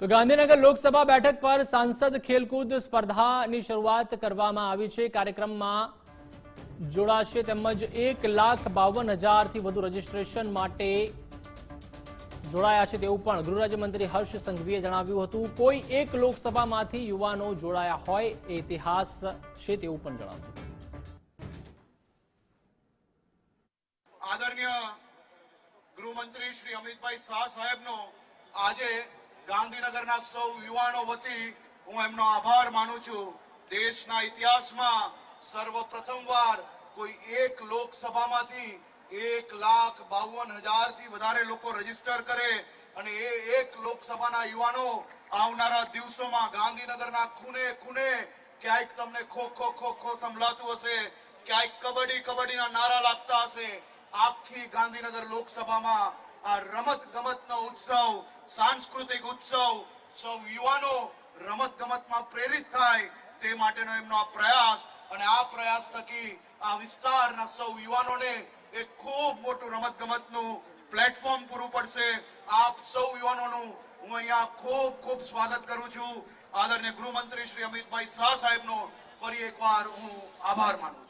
તો ગાંધીનગર લોકસભા બેઠક પર સાંસદ ખેલકૂદ સ્પર્ધાની શરૂઆત કરવામાં આવી છે. કાર્યક્રમમાં જોડાશે તેમજ એક લાખ બાવન હજારથી વધુ રજીસ્ટ્રેશન માટે જોડાયા છે તેવું પણ ગૃહ રાજ્યમંત્રી હર્ષ સંઘવીએ જણાવ્યું હતું. કોઈ એક લોકસભામાંથી યુવાનો જોડાયા હોય, એ ઇતિહાસ છે તેવું પણ જણાવ્યું આદરણીય ગૃહમંત્રી શ્રી અમિતભાઈ શાહ સાહેબનો આજે ગાંધીનગરના સૌ યુવાનો વતી હું એમનો આભાર માનું છું. દેશના ઇતિહાસમાં સર્વપ્રથમવાર કોઈ એક લોકસભામાંથી એક લાખ બાવન હજારથી વધારે લોકો રજિસ્ટર કરે અને એ એક લોકસભાના યુવાનો આવનારા દિવસોમાં ગાંધીનગરના ખૂને ખૂને ક્યાંક તમને ખો ખો ખો ખો સંભળાતું હશે, ક્યાંક કબડ્ડી કબડ્ડીના નારા લાગતા હશે. આખી ગાંધીનગર લોકસભામાં આ રમત ગમતનો ઉત્સવ, સાંસ્કૃતિક ઉત્સવ સૌ યુવાનો રમત ગમતમાં પ્રેરિત થાય તે માટેનો એમનો આ પ્રયાસ અને આ પ્રયાસ થકી આ વિસ્તારના સૌ યુવાનોને એક ખૂબ મોટું રમત ગમતનું પ્લેટફોર્મ પૂરું પડશે. આપ સૌ યુવાનોનું હું અહીંયા ખૂબ ખૂબ સ્વાગત કરું છું. આદરણીય ગૃહમંત્રી શ્રી અમિતભાઈ શાહ સાહેબનો ફરી એકવાર હું આભાર માનું છું.